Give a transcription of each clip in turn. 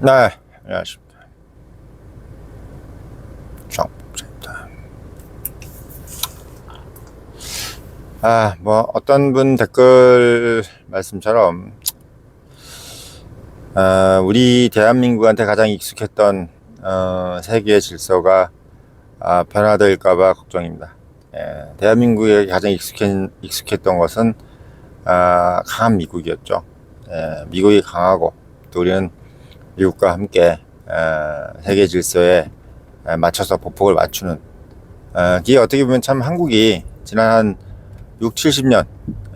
네, 안녕하십니까. 정부입니다. 아, 뭐 어떤 분 댓글 말씀처럼 어, 우리 대한민국한테 가장 익숙했던 어, 세계의 질서가 아, 변화될까봐 걱정입니다. 예, 대한민국에 가장 익숙한, 익숙했던 것은 아, 강한 미국이었죠. 예, 미국이 강하고 또 우리는 미국과 함께 어, 세계 질서에 에, 맞춰서 보폭을 맞추는 어, 이게 어떻게 보면 참 한국이 지난 한 6, 70년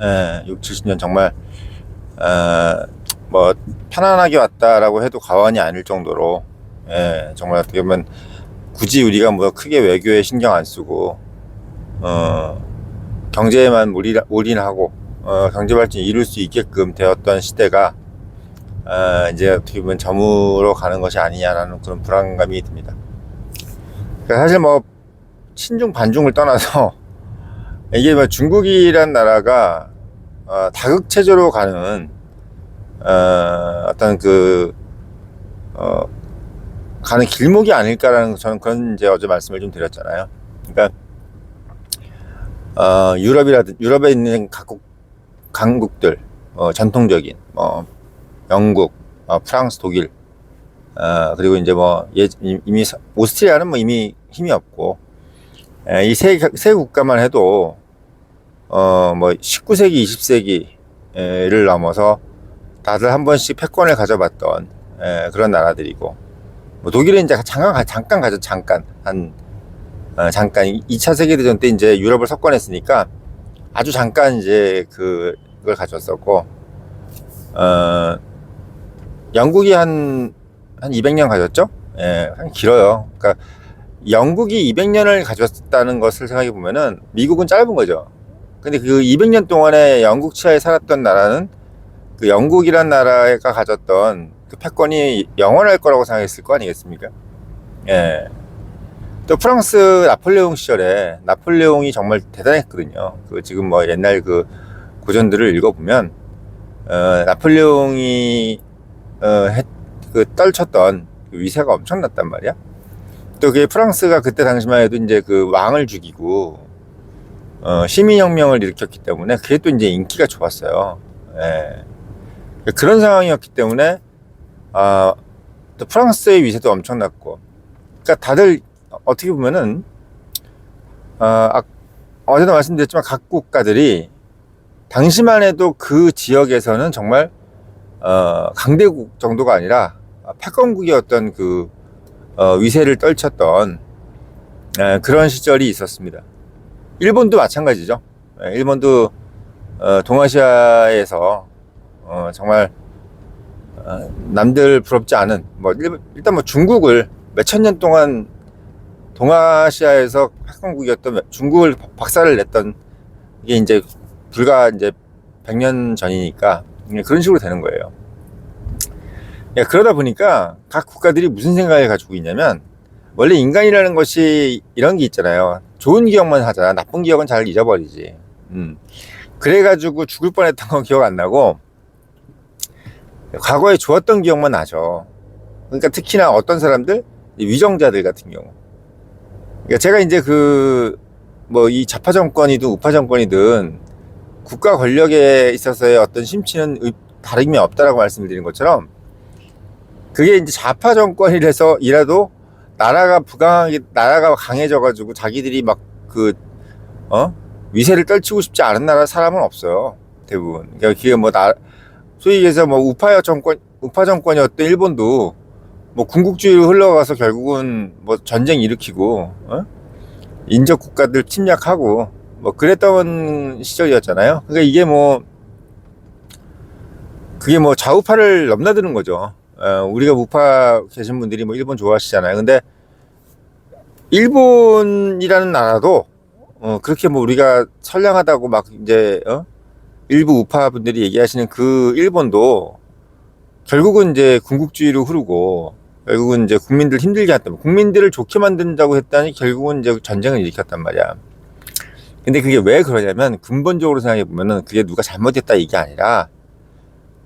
예, 6, 70년 정말 어, 뭐 편안하게 왔다라고 해도 과언이 아닐 정도로 예, 정말 어떻게 보면 굳이 우리가 뭐 크게 외교에 신경 안 쓰고 어, 경제에만 어, 경제 발전이 이룰 수 있게끔 되었던 시대가 어, 이제 어떻게 보면 저물어 가는 것이 아니냐라는 그런 불안감이 듭니다. 그러니까 사실 뭐 친중 반중을 떠나서 이게 뭐 중국이란 나라가 어, 다극 체제로 가는 어, 어떤 그 어, 가는 길목이 아닐까라는 저는 그런 이제 어제 말씀을 좀 드렸잖아요. 그러니까 어, 유럽이라든 유럽에 있는 각국 강국들 어, 전통적인 뭐 영국, 어, 프랑스, 독일, 어, 그리고 이제 뭐 예, 이미 서- 오스트리아는 뭐 이미 힘이 없고 이세세 국가만 해도 어 뭐 19세기, 20세기를 넘어서 다들 한 번씩 패권을 가져봤던 에, 그런 나라들이고 뭐 독일은 이제 잠깐 가- 잠깐 가져 잠깐 한 어, 잠깐 2차 세계대전 때 이제 유럽을 석권했으니까 아주 잠깐 이제 그 그걸 가졌었고 어 영국이 한, 한 200년 가졌죠? 예, 한 길어요. 그러니까 영국이 200년을 가졌다는 것을 생각해 보면은 미국은 짧은 거죠. 근데 그 200년 동안에 영국 치하에 살았던 나라는 그 영국이란 나라가 가졌던 그 패권이 영원할 거라고 생각했을 거 아니겠습니까? 예. 또 프랑스 나폴레옹 시절에 나폴레옹이 정말 대단했거든요. 그 지금 뭐 옛날 그 고전들을 읽어보면 어, 나폴레옹이 어, 했, 그 떨쳤던 그 위세가 엄청났단 말이야. 또 그게 프랑스가 그때 당시만 해도 이제 그 왕을 죽이고 어, 시민혁명을 일으켰기 때문에 그게 또 이제 인기가 좋았어요. 예. 그런 상황이었기 때문에 아, 또 프랑스의 위세도 엄청났고, 그러니까 다들 어떻게 보면은 어, 아, 어제도 말씀드렸지만 각 국가들이 당시만 해도 그 지역에서는 정말 어, 강대국 정도가 아니라 패권국이었던 그 어, 위세를 떨쳤던 에, 그런 시절이 있었습니다. 일본도 마찬가지죠. 에, 일본도 어, 동아시아에서 어, 정말 어, 남들 부럽지 않은 뭐 일, 일단 뭐 중국을 몇천 년 동안 동아시아에서 패권국이었던 중국을 박살을 냈던 이게 이제 불과 이제 100년 전이니까 그런 식으로 되는 거예요. 야, 그러다 보니까 각 국가들이 무슨 생각을 가지고 있냐면 원래 인간이라는 것이 이런 게 있잖아요. 좋은 기억만 하잖아. 나쁜 기억은 잘 잊어버리지. 음. 그래가지고 죽을 뻔했던 건 기억 안 나고 과거에 좋았던 기억만 나죠. 그러니까 특히나 어떤 사람들 위정자들 같은 경우. 그러니까 제가 이제 그 뭐 이 좌파 정권이든 우파 정권이든 국가 권력에 있어서의 어떤 심취는 의- 다름이 없다라고 말씀드린 것처럼 그게 이제 좌파 정권이라서 이라도 나라가 부강하게 나라가 강해져 가지고 자기들이 막 그 어? 위세를 떨치고 싶지 않은 나라 사람은 없어요. 대부분. 그러니까 그게 뭐 나 소위 얘기해서 뭐 우파 정권 우파 정권이었던 일본도 뭐 군국주의로 흘러가서 결국은 뭐 전쟁 일으키고 어? 인접 국가들 침략하고 뭐 그랬던 시절이었잖아요. 그러니까 이게 뭐 그게 뭐 좌우파를 넘나드는 거죠. 어, 우리가 우파 계신 분들이 뭐 일본 좋아하시잖아요. 근데 일본이라는 나라도 어, 그렇게 뭐 우리가 선량하다고 막 이제 어? 일부 우파 분들이 얘기하시는 그 일본도 결국은 이제 군국주의로 흐르고 결국은 이제 국민들 힘들게 말이야. 국민들을 좋게 만든다고 했다니 결국은 이제 전쟁을 일으켰단 말이야. 근데 그게 왜 그러냐면 근본적으로 생각해 보면은 그게 누가 잘못했다 이게 아니라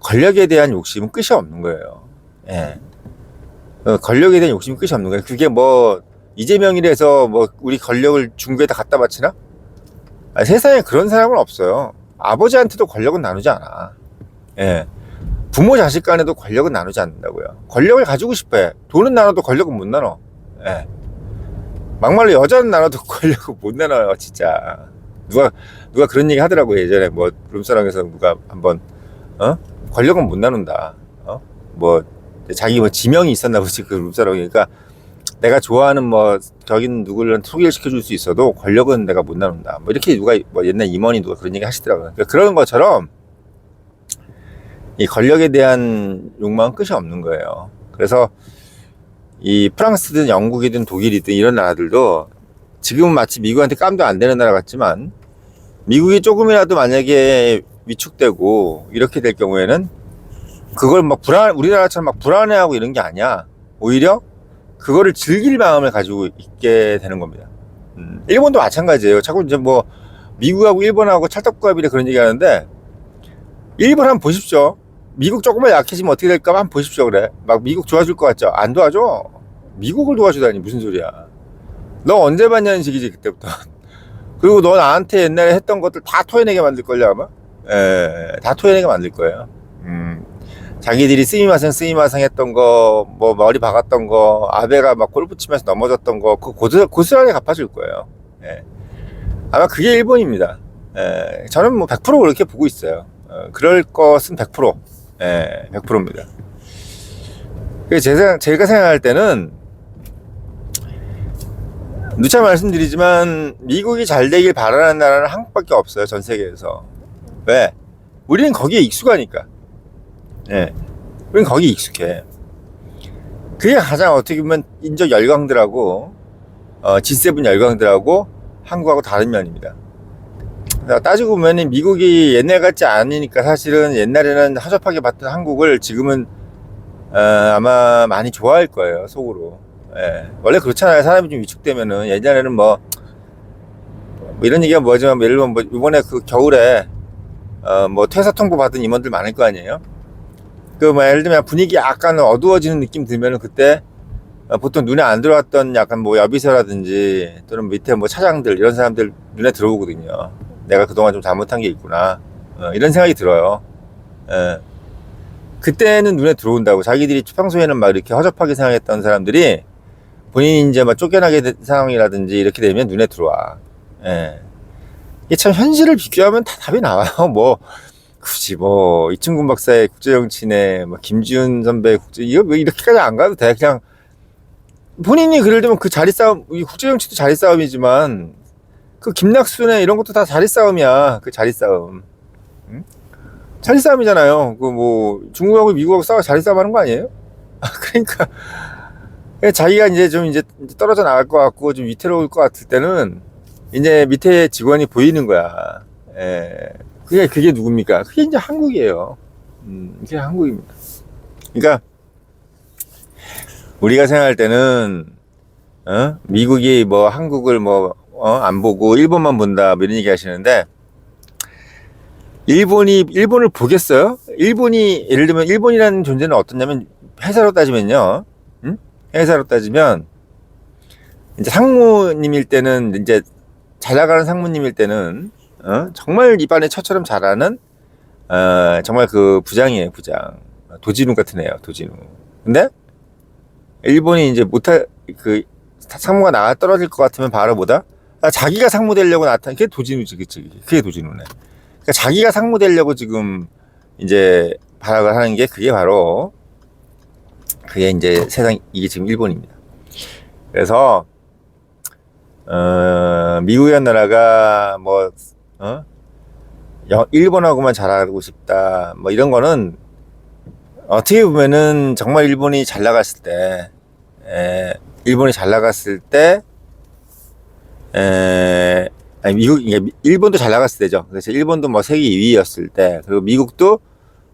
권력에 대한 욕심은 끝이 없는 거예요. 예. 어, 권력에 대한 욕심이 끝이 없는 거예요. 그게 뭐 이재명이라서 뭐 우리 권력을 중국에다 갖다 바치나? 아, 세상에 그런 사람은 없어요. 아버지한테도 권력은 나누지 않아. 예. 부모 자식 간에도 권력은 나누지 않는다고요. 권력을 가지고 싶어 해. 돈은 나눠도 권력은 못 나눠. 예. 막말로 여자는 나눠도 권력을 못 나눠요, 진짜. 누가, 누가 그런 얘기 하더라고요, 예전에 뭐, 룸사랑에서 누가 한 번, 어? 권력은 못 나눈다. 어? 뭐, 자기 뭐 지명이 있었나 보지, 그 룸사랑이니까. 내가 좋아하는 뭐, 저기는 누구를 소개를 시켜줄 수 있어도 권력은 내가 못 나눈다. 뭐, 이렇게 누가, 뭐, 옛날 임원이 누가 그런 얘기 하시더라고요. 그러니까 그런 것처럼, 이 권력에 대한 욕망은 끝이 없는 거예요. 그래서 이 프랑스든 영국이든 독일이든 이런 나라들도 지금은 마치 미국한테 깜도 안 되는 나라 같지만 미국이 조금이라도 만약에 위축되고 이렇게 될 경우에는 그걸 막 불안 우리나라처럼 막 불안해하고 이런 게 아니야. 오히려 그거를 즐길 마음을 가지고 있게 되는 겁니다. 음, 일본도 마찬가지예요. 자꾸 이제 뭐 미국하고 일본하고 찰떡궁합이래 그런 얘기 하는데 일본 한번 보십시오. 미국 조금만 약해지면 어떻게 될까 한번 보십시오 그래. 막 미국 도와줄 것 같죠? 안 도와줘. 미국을 도와주다니 무슨 소리야. 너 언제 봤냐는 식이지 그때부터. 그리고 너 나한테 옛날에 했던 것들 다 토해내게 만들 걸요 아마. 예, 다 토해내게 만들 거예요. 음, 자기들이 쓰이마생 쓰이마생 했던 거, 뭐 머리 박았던 거, 아베가 막 골프 치면서 넘어졌던 거, 그 고스, 고스란히 갚아줄 거예요. 예. 아마 그게 일본입니다. 예, 저는 뭐 100% 그렇게 보고 있어요. 어, 그럴 것은 100%. 예, 100%입니다. 제가, 제가 생각할 때는 누차 말씀드리지만 미국이 잘 되길 바라는 나라는 한국밖에 없어요 전 세계에서. 왜? 우리는 거기에 익숙하니까. 예, 우리는 거기에 익숙해. 그게 가장 어떻게 보면 인적 열강들하고 어, G7 열강들하고 한국하고 다른 면입니다 따지고 보면 미국이 옛날 같지 않으니까 사실은 옛날에는 허접하게 봤던 한국을 지금은 어, 아마 많이 좋아할 거예요 속으로. 예. 원래 그렇잖아요. 사람이 좀 위축되면은. 예전에는 뭐, 뭐 이런 얘기가 뭐지만 예를 들면 뭐 이번에 그 겨울에 어, 뭐 퇴사 통보 받은 임원들 많을 거 아니에요? 그 뭐 예를 들면 분위기 약간 어두워지는 느낌 들면은 그때 어, 보통 눈에 안 들어왔던 약간 뭐 여비서라든지 또는 밑에 뭐 차장들 이런 사람들 눈에 들어오거든요 내가 그동안 좀 잘못한 게 있구나. 어, 이런 생각이 들어요. 예. 그때는 눈에 들어온다고 자기들이 평소에는 막 이렇게 허접하게 생각했던 사람들이 본인이 이제 막 쫓겨나게 된 상황이라든지 이렇게 되면 눈에 들어와. 예. 이게 참 현실을 비교하면 다 답이 나와요. 뭐 굳이 뭐 이충근 박사의 국제정치네 뭐 김지훈 선배의 국제 이거 뭐 이렇게까지 안 가도 돼. 그냥 본인이 그럴 때면 그 자리 싸움 이 국제정치도 자리 싸움이지만 그 김낙순의 이런 것도 다 자리 싸움이야. 그 자리 싸움. 응? 자리 싸움이잖아요. 그 뭐 중국하고 미국하고 싸워 자리 싸움 하는 거 아니에요? 그러니까 자기가 이제 좀 이제 떨어져 나갈 것 같고 좀 위태로울 것 같을 때는 이제 밑에 직원이 보이는 거야. 예. 그게 그게 누굽니까? 그게 이제 한국이에요. 음, 이게 한국입니다. 그러니까 우리가 생각할 때는 어? 미국이 뭐 한국을 뭐 어, 안 보고 일본만 본다 뭐 이런 얘기 하시는데 일본이 일본을 보겠어요? 일본이 예를 들면 일본이라는 존재는 어떻냐면 회사로 따지면요. 응? 회사로 따지면 이제 상무님일 때는 이제 잘 나가는 상무님일 때는 어? 정말 입안에 처처럼 잘하는 어, 정말 그 부장이에요 부장 도진우 같은 애요 도진우 근데 일본이 이제 못할 그 상무가 나가 떨어질 것 같으면 바로 보다 아, 자기가 상무 되려고 나타난 게 도진우지, 그치? 그게 도진우네. 그러니까 자기가 상무 되려고 지금 이제 발악을 하는 게 그게 바로 그게 이제 세상 이게 지금 일본입니다. 그래서 어, 미국이란 나라가 뭐 어? 일본하고만 잘하고 싶다 뭐 이런 거는 어떻게 보면은 정말 일본이 잘 나갔을 때 에, 일본이 잘 나갔을 때 에, 아니, 미국, 일본도 잘 나갔을 때죠. 그래서 일본도 뭐 세계 2위였을 때, 그리고 미국도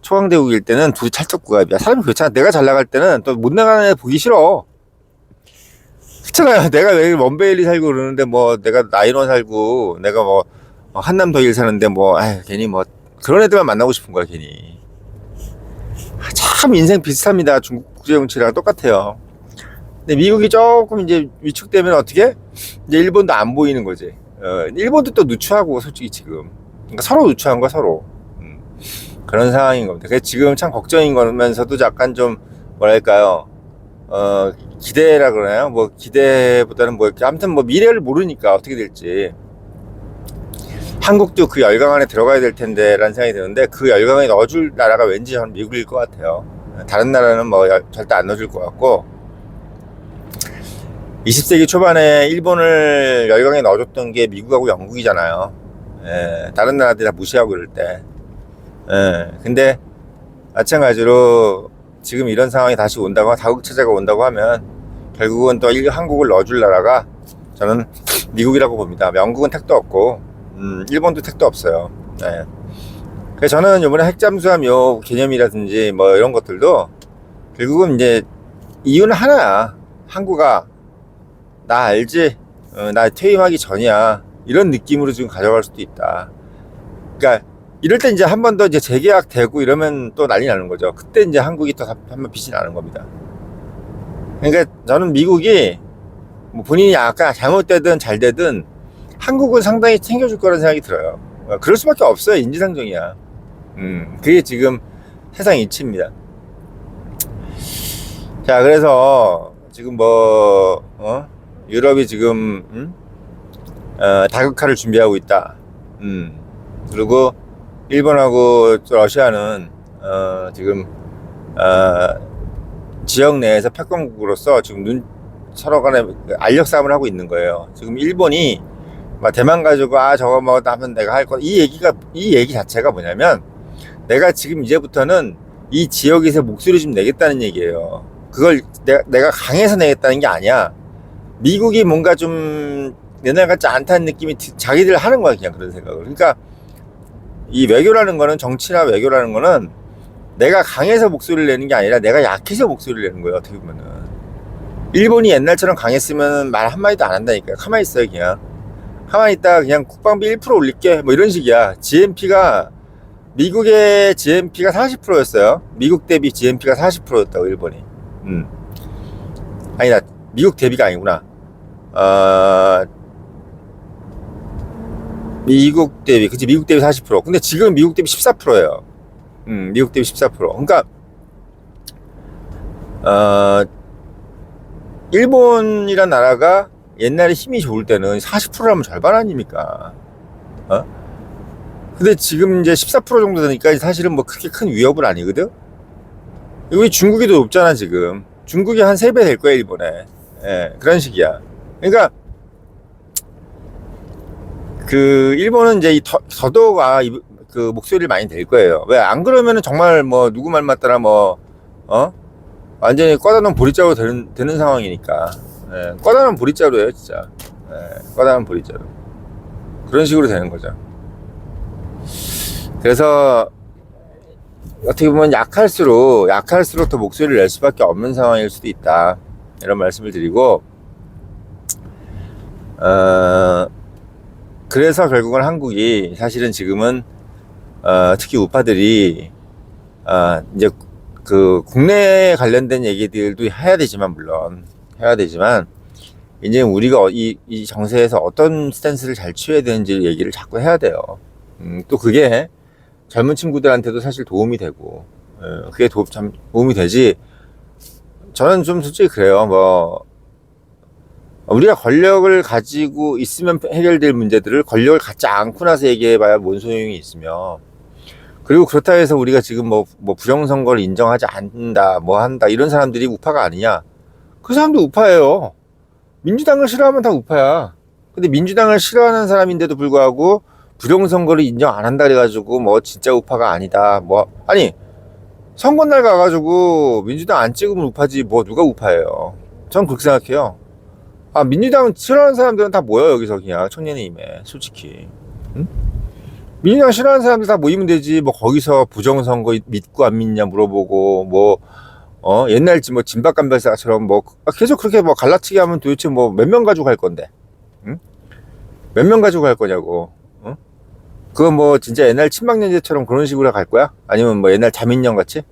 초강대국일 때는 두 찰떡궁합이야. 사람이 그렇잖아. 내가 잘 나갈 때는 또 못 나가는 애 보기 싫어. 그렇잖아요. 내가 왜 원베일리 살고 그러는데 뭐 내가 나인원 살고 내가 뭐 한남 더일 사는데 뭐 아휴 괜히 뭐 그런 애들만 만나고 싶은 거야 괜히. 참 인생 비슷합니다. 중국 국제정치랑 똑같아요. 근데 미국이 조금 이제 위축되면 어떻게? 이제 일본도 안 보이는 거지. 어, 일본도 또 누추하고 솔직히 지금. 그러니까 서로 누추한 거 서로. 음, 그런 상황인 겁니다. 그래서 지금 참 걱정인 거면서도 약간 좀 뭐랄까요? 어, 기대라 그러나요? 뭐 기대보다는 뭐 이렇게 아무튼 뭐 미래를 모르니까 어떻게 될지. 한국도 그 열강 안에 들어가야 될 텐데라는 생각이 드는데 그 열강에 넣어줄 나라가 왠지 저는 미국일 것 같아요. 다른 나라는 뭐 열- 절대 안 넣어줄 것 같고 20세기 초반에 일본을 열강에 넣어줬던 게 미국하고 영국이잖아요. 예, 다른 나라들이 다 무시하고 그럴 때. 예, 근데 마찬가지로 지금 이런 상황이 다시 온다고 다국체제가 온다고 하면 결국은 또 일- 한국을 넣어줄 나라가 저는 미국이라고 봅니다. 영국은 택도 없고 음, 일본도 택도 없어요. 예. 그래서 저는 이번에 핵잠수함 요 개념이라든지 뭐 이런 것들도 결국은 이제 이유는 하나야. 한국아 나 알지? 어, 나 퇴임하기 전이야. 이런 느낌으로 지금 가져갈 수도 있다. 그러니까 이럴 때 이제 한 번 더 이제 재계약 되고 이러면 또 난리 나는 거죠. 그때 이제 한국이 또 한 번 빛이 나는 겁니다. 그러니까 저는 미국이 뭐 본인이 약간 잘못되든 잘 되든 한국은 상당히 챙겨줄 거라는 생각이 들어요. 어, 그럴 수밖에 없어요. 인지상정이야. 음, 그게 지금 세상 이치입니다. 자, 그래서 지금 뭐, 어? 유럽이 지금, 음? 어, 다극화를 준비하고 있다. 음, 그리고 일본하고 러시아는, 어, 지금, 어, 지역 내에서 패권국으로서 지금 눈, 서로 간에 알력 싸움을 하고 있는 거예요. 지금 일본이 막 대만 가지고 아 저거 뭐 하면 내가 할 거 이 얘기가 이 얘기 자체가 뭐냐면 내가 지금 이제부터는 이 지역에서 목소리 좀 내겠다는 얘기예요. 그걸 내가, 내가 강해서 내겠다는 게 아니야. 미국이 뭔가 좀 옛날 같지 않다는 느낌이 드- 자기들 하는 거야 그냥 그런 생각을. 그러니까 이 외교라는 거는 정치나 외교라는 거는 내가 강해서 목소리를 내는 게 아니라 내가 약해서 목소리를 내는 거예요 어떻게 보면은. 일본이 옛날처럼 강했으면 말 한마디도 안 한다니까요. 가만히 있어요 그냥. 가만히 있다가 그냥 국방비 1% 올릴게 뭐 이런 식이야. GNP가 미국의 GNP가 40%였어요. 미국 대비 GNP가 40%였다고 일본이. 음. 아니다. 미국 대비가 아니구나. 어, 미국 대비, 그치, 미국 대비 40%. 근데 지금 미국 대비 14%예요. 음, 미국 대비 14%. 그러니까, 어, 일본이란 나라가 옛날에 힘이 좋을 때는 40%라면 절반 아닙니까? 어? 근데 지금 이제 14% 정도 되니까 사실은 뭐 그렇게 큰 위협은 아니거든? 여기 중국이 더 높잖아, 지금. 중국이 한 3배 될 거야, 일본에. 예, 그런 식이야. 그러니까, 그, 일본은 이제 이 더, 더더욱, 아, 이- 그, 목소리를 많이 낼 거예요. 왜, 안 그러면은 정말 뭐, 누구 말 맞다나 뭐, 어? 완전히 꺼다놓은 보리자루 되는, 되는 상황이니까. 예, 꺼다놓은 보리자루예요 진짜. 예, 꺼다놓은 보리자루. 그런 식으로 되는 거죠. 그래서, 어떻게 보면 약할수록, 약할수록 더 목소리를 낼 수밖에 없는 상황일 수도 있다. 이런 말씀을 드리고, 어, 그래서 결국은 한국이 사실은 지금은, 어, 특히 우파들이, 어, 이제 그 국내에 관련된 얘기들도 해야 되지만, 물론, 해야 되지만, 이제 우리가 이, 이 정세에서 어떤 스탠스를 잘 취해야 되는지 얘기를 자꾸 해야 돼요. 음, 또 그게 젊은 친구들한테도 사실 도움이 되고, 예, 그게 도, 참 도움이 되지. 저는 좀 솔직히 그래요. 뭐, 우리가 권력을 가지고 있으면 해결될 문제들을 권력을 갖지 않고 나서 얘기해봐야 뭔 소용이 있으며, 그리고 그렇다 해서 우리가 지금 뭐, 뭐 부정선거를 인정하지 않는다, 뭐 한다, 이런 사람들이 우파가 아니냐. 그 사람도 우파예요. 민주당을 싫어하면 다 우파야. 근데 민주당을 싫어하는 사람인데도 불구하고 부정선거를 인정 안 한다 그래가지고 뭐 진짜 우파가 아니다. 뭐, 아니, 선거날 가가지고 민주당 안 찍으면 우파지 뭐 누가 우파예요. 전 그렇게 생각해요. 아, 민주당 싫어하는 사람들은 다 모여, 여기서 그냥 청년의힘에, 솔직히. 응? 민주당 싫어하는 사람들 다 모이면 되지. 뭐 거기서 부정선거 믿고 안 믿냐 물어보고, 뭐, 어, 옛날지 뭐 진박감별사처럼 뭐, 아, 계속 그렇게 뭐 갈라치기 하면 도대체 뭐 몇 명 가지고 갈 건데. 응? 몇 명 가지고 갈 거냐고. 어? 그거 뭐 진짜 옛날 친박연대처럼 그런 식으로 갈 거야? 아니면 뭐 옛날 자민련 같이?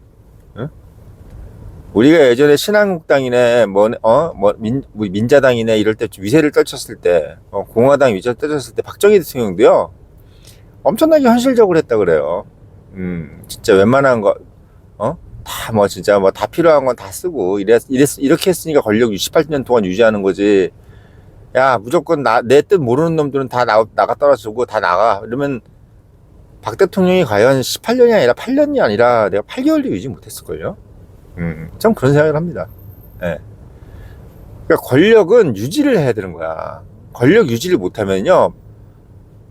응? 우리가 예전에 신한국당이네 뭐어뭐 민자당이네 이럴 때 위세를 떨쳤을 때 어, 공화당 위세를 떨쳤을 때 박정희 대통령도요 엄청나게 현실적으로 했다 그래요. 음 진짜 웬만한 거 어? 다 뭐 진짜 뭐 다 필요한 건 다 쓰고 이랬, 이랬 이렇게 했으니까 권력 18년 동안 유지하는 거지. 야 무조건 나 내 뜻 모르는 놈들은 다 나, 나가 떨어지고 다 나가 이러면 박 대통령이 과연 18년이 아니라 8년이 아니라 내가 8개월 도 유지 못했을걸요. 음, 좀 그런 생각을 합니다. 예. 그러니까 권력은 유지를 해야 되는 거야. 권력 유지를 못하면요.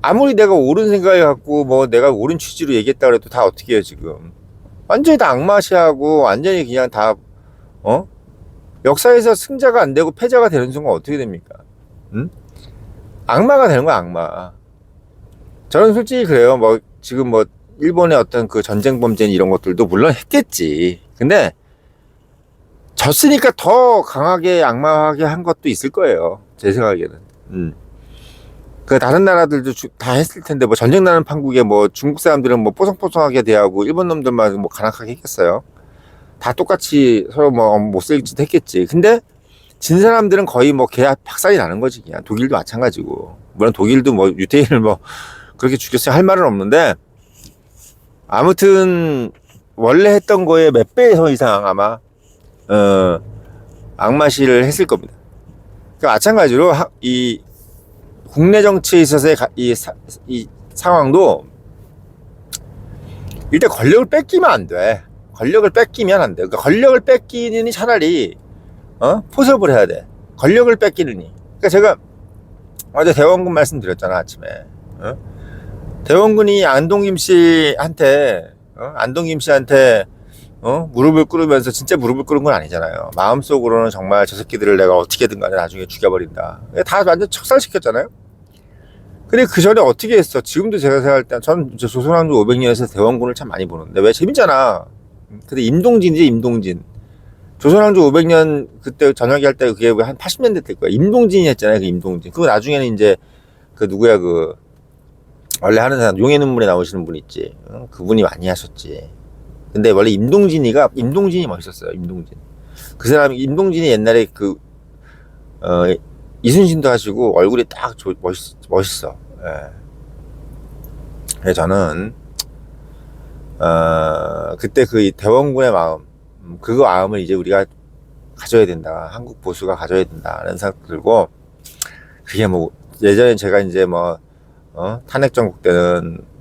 아무리 내가 옳은 생각을 갖고 뭐 내가 옳은 취지로 얘기했다 그래도 다 어떻게 해요 지금. 완전히 다 악마시하고 완전히 그냥 다 어? 역사에서 승자가 안 되고 패자가 되는 순간 어떻게 됩니까? 응? 악마가 되는 거야 악마. 저는 솔직히 그래요. 뭐 지금 뭐 일본의 어떤 그 전쟁 범죄 이런 것들도 물론 했겠지. 근데 졌으니까 더 강하게 악마하게 한 것도 있을 거예요. 제 생각에는. 음. 그 다른 나라들도 주- 다 했을 텐데 뭐 전쟁 나는 판국에 뭐 중국 사람들은 뭐 뽀송뽀송하게 대하고 일본 놈들만 뭐 간악하게 했겠어요. 다 똑같이 서로 뭐 못쓸 짓 했겠지. 근데 진 사람들은 거의 뭐 계약 박살이 나는 거지 그냥 독일도 마찬가지고 물론 독일도 뭐 유태인을 뭐 그렇게 죽였어야 할 말은 없는데 아무튼 원래 했던 거에 몇 배 이상 아마 어, 악마시를 했을 겁니다. 그러니까 마찬가지로 하- 이 국내 정치에 있어서의 가- 이, 사, 이 상황도 일단 권력을 뺏기면 안 돼. 권력을 뺏기면 안 돼. 그러니까 권력을 뺏기느니 차라리 어? 포섭을 해야 돼. 권력을 뺏기느니. 그러니까 제가 어제 대원군 말씀드렸잖아 아침에. 어? 대원군이 안동김 씨한테 어? 안동김 씨한테 어? 무릎을 꿇으면서 진짜 무릎을 꿇은 건 아니잖아요. 마음속으로는 정말 저 새끼들을 내가 어떻게든 간에 나중에 죽여버린다. 다 완전 척살시켰잖아요. 근데 그 전에 어떻게 했어? 지금도 제가 생각할 때, 전 이제 조선왕조 500년에서 대원군을 참 많이 보는데, 왜 재밌잖아. 근데 임동진이지, 임동진. 조선왕조 500년 그때 저녁에 할 때 그게 한 80년대 때 거야. 임동진이 했잖아요, 그 임동진. 그거 나중에는 이제 그 누구야, 그, 원래 하는 사람, 용의 눈물에 나오시는 분 있지. 어? 그분이 많이 하셨지. 근데 원래 임동진이가 임동진이 멋있었어요. 임동진. 그 사람이 임동진이 옛날에 그 어, 이순신도 하시고 얼굴이 딱 조- 멋있, 멋있어. 예. 그래서 저는 어, 그때 그 대원군의 마음, 음, 그 마음을 이제 우리가 가져야 된다. 한국 보수가 가져야 된다는 생각 들고 그게 뭐 예전에 제가 이제 뭐 어? 탄핵 정국 때는 음?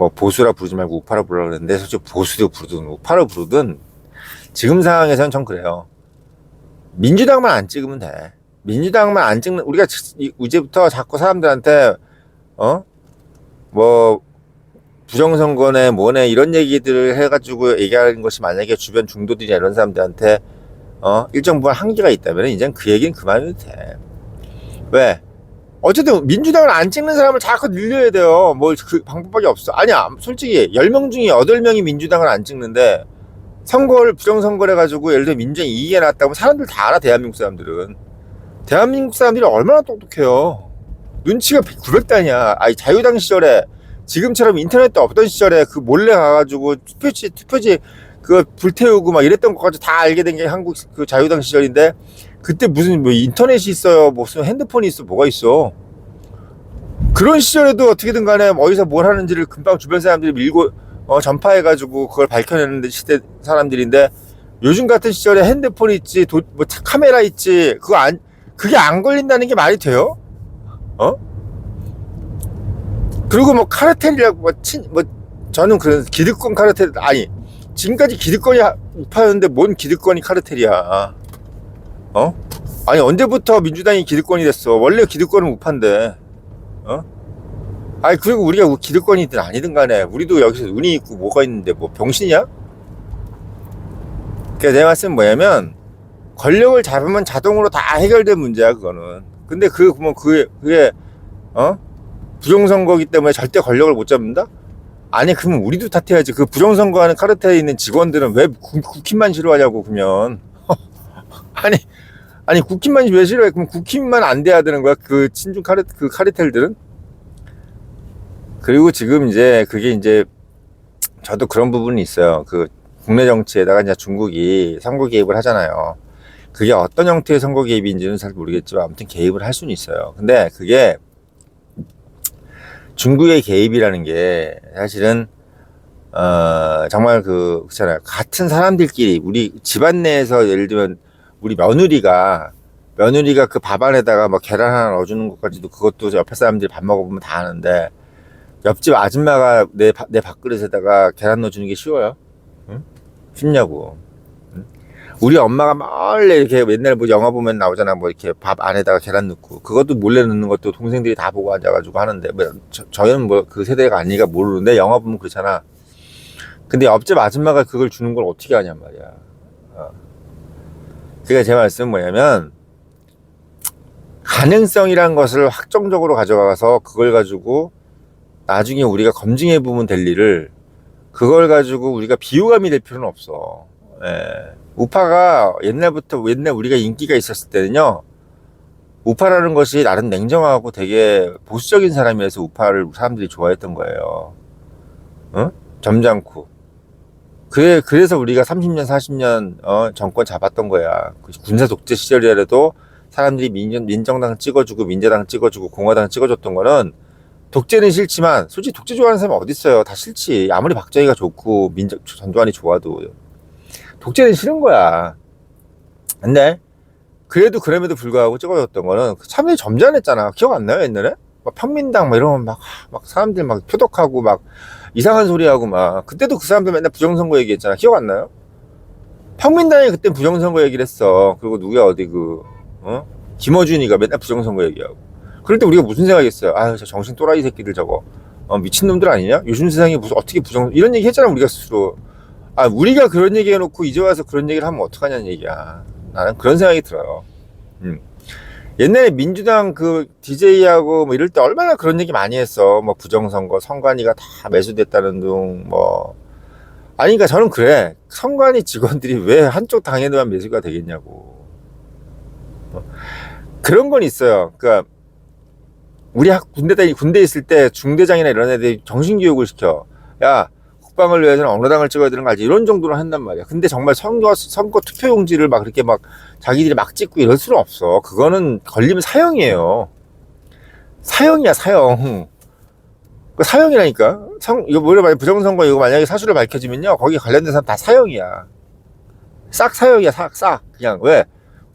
뭐 보수라 부르지 말고 우파라 부르라 그랬는데 솔직히 보수도 부르든 우파라 부르든 지금 상황에서는 전 그래요. 민주당만 안 찍으면 돼. 민주당만 안 찍는 우리가 이- 이제부터 자꾸 사람들한테 어? 뭐 부정선거네 뭐네 이런 얘기들을 해가지고 얘기하는 것이 만약에 주변 중도들이나 이런 사람들한테 어 일정 부분 한계가 있다면 이젠 그 얘기는 그만해도 돼. 왜? 어쨌든 민주당을 안 찍는 사람을 자꾸 늘려야 돼요. 뭐그 방법밖에 없어. 아니야. 솔직히 10명 중에 8명이 민주당을 안 찍는데 선거를 부정선거를 해가지고 예를 들어 민주당이 이기게 났다고 사람들 다 알아 대한민국 사람들은. 대한민국 사람들이 얼마나 똑똑해요. 눈치가 900단이야. 아니 자유당 시절에 지금처럼 인터넷도 없던 시절에 그 몰래 가가지고 투표지 투표지 그거 불태우고 막 이랬던 것까지 다 알게 된 게 한국 그 자유당 시절인데 그때 무슨 뭐 인터넷이 있어요 무슨 핸드폰이 있어 뭐가 있어 그런 시절에도 어떻게든 간에 어디서 뭘 하는지를 금방 주변 사람들이 밀고 어, 전파해가지고 그걸 밝혀내는 시대 사람들인데 요즘 같은 시절에 핸드폰 있지 도, 뭐 차- 카메라 있지 그거 안 그게 안 걸린다는 게 말이 돼요? 어? 그리고 뭐 카르텔이라고 뭐, 친, 뭐 저는 그런 기득권 카르텔 아니 지금까지 기득권이 하- 우파였는데 뭔 기득권이 카르텔이야 어? 아니 언제부터 민주당이 기득권이 됐어 원래 기득권은 우파인데 어? 아니 그리고 우리가 기득권이든 아니든 간에 우리도 여기서 운이 있고 뭐가 있는데 뭐 병신이야? 그러니까 내 말씀은 뭐냐면 권력을 잡으면 자동으로 다 해결된 문제야 그거는 근데 그 뭐 그게 그게 어 부정선거기 때문에 절대 권력을 못 잡는다? 아니 그러면 우리도 탓해야지 그 부정선거하는 카르텔에 있는 직원들은 왜 국- 국힘만 싫어하냐고 그러면 아니 아니 국힘만 왜 싫어해 그럼 국힘만 안 돼야 되는 거야 그 친중 카르 그 카르텔들은 그리고 지금 이제 그게 이제 저도 그런 부분이 있어요 그 국내 정치에다가 이제 중국이 선거 개입을 하잖아요. 그게 어떤 형태의 선거 개입인지는 잘 모르겠지만 아무튼 개입을 할 수는 있어요. 근데 그게 중국의 개입이라는 게 사실은 어 정말 그 그렇잖아요. 같은 사람들끼리 우리 집안 내에서 예를 들면 우리 며느리가 며느리가 그 밥 안에다가 막 계란 하나 넣어주는 것까지도 그것도 옆에 사람들이 밥 먹어보면 다 아는데 옆집 아줌마가 내, 밥- 내 밥그릇에다가 계란 넣어주는 게 쉬워요? 응? 쉽냐고. 응? 우리 엄마가 몰래 이렇게 맨날 뭐 영화 보면 나오잖아. 뭐 이렇게 밥 안에다가 계란 넣고. 그것도 몰래 넣는 것도 동생들이 다 보고 앉아가지고 하는데. 뭐 저, 저희는 뭐 그 세대가 아니니까 모르는데 영화 보면 그렇잖아. 근데 옆집 아줌마가 그걸 주는 걸 어떻게 하냔 말이야. 어. 그러니까 제 말씀은 뭐냐면, 가능성이란 것을 확정적으로 가져가서 그걸 가지고 나중에 우리가 검증해 보면 될 일을 그걸 가지고 우리가 비호감이 될 필요는 없어. 예. 우파가 옛날부터 옛날 우리가 인기가 있었을 때는요. 우파라는 것이 나름 냉정하고 되게 보수적인 사람이라서 우파를 사람들이 좋아했던 거예요. 어? 점잖고. 그래, 그래서 우리가 30년, 40년, 어, 정권 잡았던 거야. 그 군사 독재 시절이라도 사람들이 민정, 민정당 찍어주고, 민자당 찍어주고, 공화당 찍어줬던 거는 독재는 싫지만 솔직히 독재 좋아하는 사람이 어디 있어요? 다 싫지. 아무리 박정희가 좋고 민정 전두환이 좋아도 독재는 싫은 거야. 근데 그래도 그럼에도 불구하고 찍어줬던 거는 참들이 점잖했잖아. 기억 안 나요 옛날에? 막 평민당 막 이러면 막, 막 사람들 막 표독하고 막 이상한 소리 하고 막 그때도 그 사람들 맨날 부정선거 얘기했잖아. 기억 안 나요? 평민당이 그때 부정선거 얘기를 했어. 그리고 누가 어디 그 어? 김어준이가 맨날 부정선거 얘기하고. 그럴 때 우리가 무슨 생각했어요? 아유, 저 정신 또라이 새끼들 저거. 어, 미친놈들 아니냐? 요즘 세상에 무슨 어떻게 부정, 이런 얘기 했잖아, 우리가 스스로. 아, 우리가 그런 얘기 해놓고 이제 와서 그런 얘기를 하면 어떡하냐는 얘기야. 나는 그런 생각이 들어요. 음. 옛날에 민주당 그 DJ하고 뭐 이럴 때 얼마나 그런 얘기 많이 했어. 뭐 부정선거, 선관위가 다 매수됐다는 둥, 뭐. 아니, 그러니까 저는 그래. 선관위 직원들이 왜 한쪽 당에만 매수가 되겠냐고. 뭐. 그런 건 있어요. 그러니까 우리 학 군대 군대 있을 때 중대장이나 이런 애들이 정신 교육을 시켜. 야 국방을 위해서는 어느 당을 찍어야 되는 거 알지? 이런 정도로 한단 말이야. 근데 정말 선거 선거 투표용지를 막 그렇게 막 자기들이 막 찍고 이럴 수는 없어. 그거는 걸리면 사형이에요. 사형이야 사형. 그 사형이라니까. 성 이거 뭐래 만약 부정선거 이거 만약에 사실을 밝혀지면요 거기 관련된 사람 다 사형이야. 싹 사형이야 싹 싹. 그냥 왜?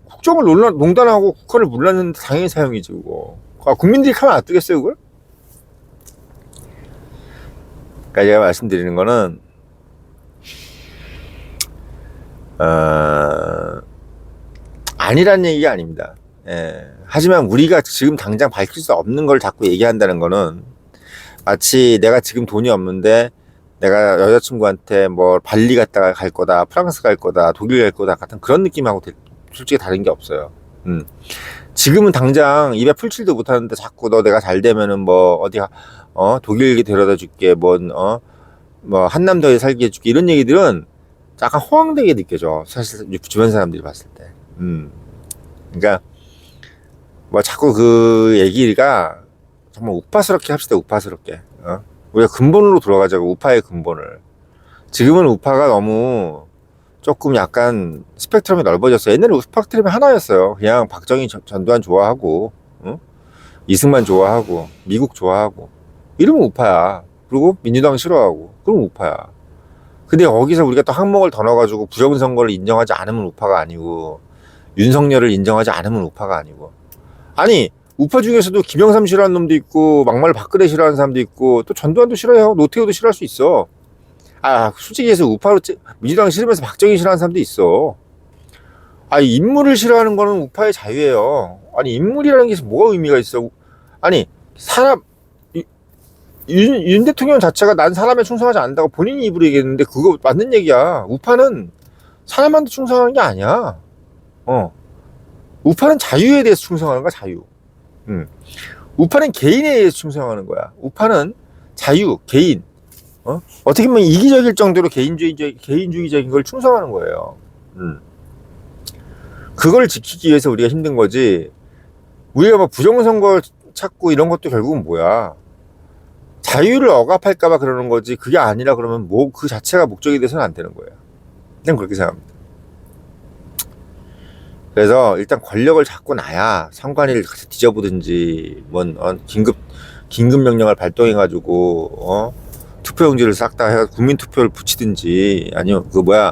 국정을 논란, 농단하고 국회를 물렀는데 당연히 사형이지 그거. 아, 국민들이 가만 안 두겠어요, 그걸? 그러니까 제가 말씀드리는 거는, 어, 아니란 얘기가 아닙니다. 예. 하지만 우리가 지금 당장 밝힐 수 없는 걸 자꾸 얘기한다는 거는 마치 내가 지금 돈이 없는데 내가 여자친구한테 뭐 발리 갔다가 갈 거다, 프랑스 갈 거다, 독일 갈 거다 같은 그런 느낌하고 대- 솔직히 다른 게 없어요. 음. 지금은 당장 입에 풀칠도 못하는데 자꾸 너 내가 잘 되면은 뭐 어디 가- 어 독일 데려다 줄게 뭔 어 뭐 한남더에 살게 해줄게 이런 얘기들은 약간 호황되게 느껴져 사실 주변 사람들이 봤을 때. 음. 그러니까 뭐 자꾸 그 얘기가 정말 우파스럽게 합시다 우파스럽게. 어? 우리가 근본으로 돌아가자고 우파의 근본을. 지금은 우파가 너무 조금 약간 스펙트럼이 넓어졌어요. 옛날에 스펙트럼이 하나였어요. 그냥 박정희 전- 전두환 좋아하고, 응? 이승만 좋아하고, 미국 좋아하고, 이러면 우파야. 그리고 민주당 싫어하고, 그럼 우파야. 근데 거기서 우리가 또 항목을 더 넣어가지고 부정 선거를 인정하지 않으면 우파가 아니고, 윤석열을 인정하지 않으면 우파가 아니고. 아니, 우파 중에서도 김영삼 싫어하는 놈도 있고, 막말 박근혜 싫어하는 사람도 있고, 또 전두환도 싫어해요. 노태우도 싫어할 수 있어. 아, 솔직히 해서 우파로 찍- 민주당 싫으면서 박정희 싫어하는 사람도 있어. 아, 인물을 싫어하는 거는 우파의 자유예요. 아니, 인물이라는 게 뭐가 의미가 있어? 아니, 사람, 이- 윤, 윤 대통령 자체가 난 사람에 충성하지 않는다고 본인이 입으로 얘기했는데 그거 맞는 얘기야. 우파는 사람한테 충성하는 게 아니야. 어. 우파는 자유에 대해서 충성하는 거야, 자유. 음. 우파는 개인에 의해서 충성하는 거야. 우파는 자유, 개인. 어? 어떻게 보면 이기적일 정도로 개인주의적, 개인주의적인 걸 충성하는 거예요. 음. 그걸 지키기 위해서 우리가 힘든 거지. 우리가 뭐 부정선거 찾고 이런 것도 결국은 뭐야. 자유를 억압할까봐 그러는 거지. 그게 아니라 그러면 뭐 그 자체가 목적이 돼서는 안 되는 거예요. 난 그렇게 생각합니다. 그래서 일단 권력을 잡고 나야 선관위를 같이 뒤져보든지 뭔 어, 긴급 긴급 명령을 발동해가지고 어 투표용지를 싹 다 해가 국민 투표를 붙이든지 아니면 그 뭐야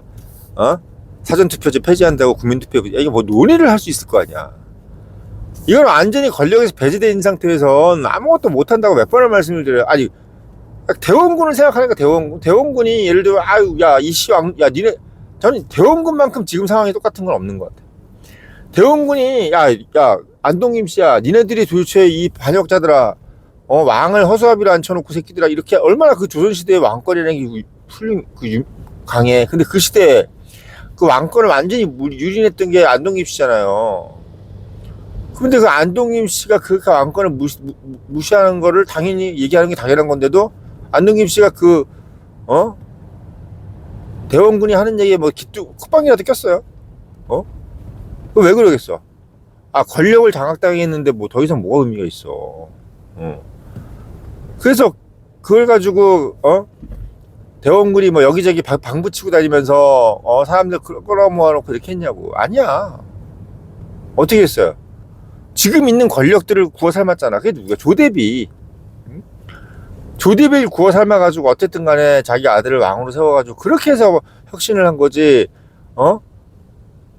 어 사전 투표제 폐지한다고 국민 투표 이게 뭐 논의를 할 수 있을 거 아니야. 이건 완전히 권력에서 배제된 상태에선 아무것도 못한다고 몇 번을 말씀을 드려요. 아니 대원군을 생각하니까 대원군 대원군이 예를 들어 아유 야 이씨 왕 야 니네 저는 대원군만큼 지금 상황이 똑같은 건 없는 것 같아. 대원군이 야 야 안동김 씨야 니네들이 도대체 이 반역자들아 어 왕을 허수아비로 앉혀놓고 새끼들아 이렇게 얼마나 그 조선시대의 왕권이라는 게 훌륭 그 유- 강해. 근데 그 시대에 그 왕권을 완전히 무- 유린했던 게 안동김 씨잖아요. 근데 그 안동김 씨가 그 왕권을 무시, 무- 무시하는 거를 당연히 얘기하는 게 당연한 건데도 안동김 씨가 그, 어? 대원군이 하는 얘기에 뭐 기뚜, 콧방이라도 꼈어요. 어? 그왜 그러겠어? 아, 권력을 장악당했는데 뭐 더 이상 뭐가 의미가 있어. 어. 그래서 그걸 가지고, 어? 대원군이 뭐 여기저기 방- 방붙이고 다니면서, 어, 사람들 끌- 끌어모아 놓고 이렇게 했냐고. 아니야. 어떻게 했어요? 지금 있는 권력들을 구워 삶았잖아. 그게 누구야? 조대비. 응? 조대비를 구워 삶아가지고 어쨌든 간에 자기 아들을 왕으로 세워가지고 그렇게 해서 혁신을 한 거지, 어?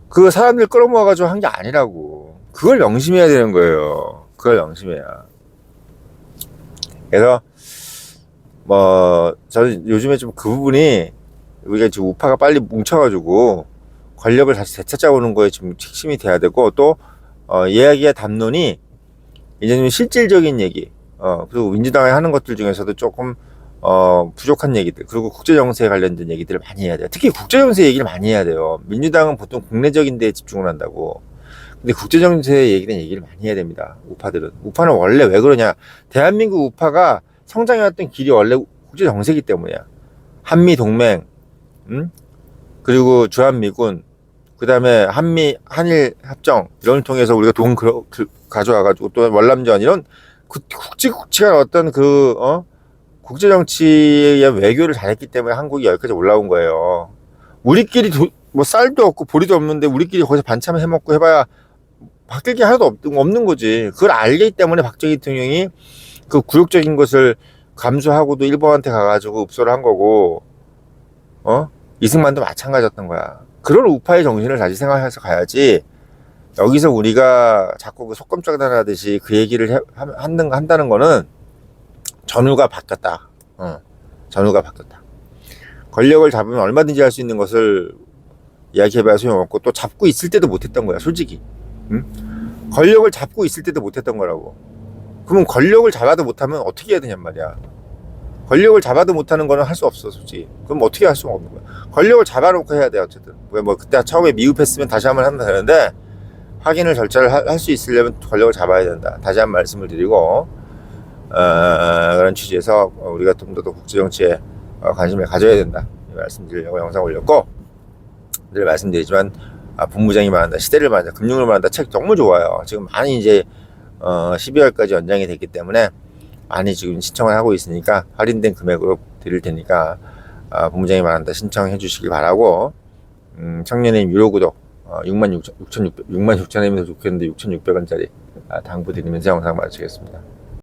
그 사람들 끌어모아가지고 한 게 아니라고. 그걸 명심해야 되는 거예요. 그걸 명심해야. 그래서, 뭐, 저는 요즘에 좀 그 부분이 우리가 지금 우파가 빨리 뭉쳐가지고 권력을 다시 되찾아오는 거에 지금 핵심이 돼야 되고 또 어, 이야기의 담론이 이제 좀 실질적인 얘기, 어, 그리고 민주당이 하는 것들 중에서도 조금 어, 부족한 얘기들, 그리고 국제정세에 관련된 얘기들을 많이 해야 돼요. 특히 국제정세 얘기를 많이 해야 돼요. 민주당은 보통 국내적인 데에 집중을 한다고. 근데 국제정세 얘기는 얘기를 많이 해야 됩니다. 우파들은. 우파는 원래 왜 그러냐. 대한민국 우파가 성장해왔던 길이 원래 국제정세이기 때문이야. 한미동맹, 음? 그리고 주한미군, 그 다음에 한미, 한일 합정, 이런 걸 통해서 우리가 돈 그, 그, 가져와가지고 또 월남전, 이런 국- 국제국치가 어떤 그, 어? 국제정치의 외교를 잘했기 때문에 한국이 여기까지 올라온 거예요. 우리끼리 도- 뭐 쌀도 없고 보리도 없는데 우리끼리 거기서 반찬 해먹고 해봐야 바뀔 게 하나도 없, 없는 거지. 그걸 알기 때문에 박정희 대통령이 그 굴욕적인 것을 감수하고도 일본한테 가가지고 읍소를 한 거고, 어? 이승만도 마찬가지였던 거야. 그런 우파의 정신을 다시 생각해서 가야지. 여기서 우리가 자꾸 그 속검장단 하듯이 그 얘기를 해- 하- 한다는, 한다는 거는 전후가 바뀌었다. 어, 전후가 바뀌었다. 권력을 잡으면 얼마든지 할 수 있는 것을 이야기해봐야 소용없고 또 잡고 있을 때도 못했던 거야, 솔직히. 응? 권력을 잡고 있을 때도 못했던 거라고. 그러면 권력을 잡아도 못하면 어떻게 해야 되냔 말이야. 권력을 잡아도 못하는 거는 할 수 없어, 솔직히. 그럼 어떻게 할 수가 없는 거야. 권력을 잡아놓고 해야 돼, 어쨌든. 왜 뭐 그때 처음에 미흡했으면 다시 한번 하면 되는데 확인을 절차를 할 수 있으려면 권력을 잡아야 된다. 다시 한 번 말씀을 드리고 어, 그런 취지에서 우리가 좀 더 국제정치에 어, 관심을 가져야 된다. 이 말씀드리려고 영상 올렸고 늘 말씀드리지만 아, 본부장이 말한다, 시대를 말한다, 금융을 말한다 책 너무 좋아요. 지금 많이 이제 어, 12월까지 연장이 됐기 때문에 많이 지금 신청을 하고 있으니까 할인된 금액으로 드릴 테니까 아, 본부장이 말한다 신청해 주시기 바라고 음, 청년의 유료 구독 어, 6만 6천 6천 6백 6만 6천 원이면 좋겠는데 6천 6백 원짜리 아, 당부 드리면서 영상 마치겠습니다.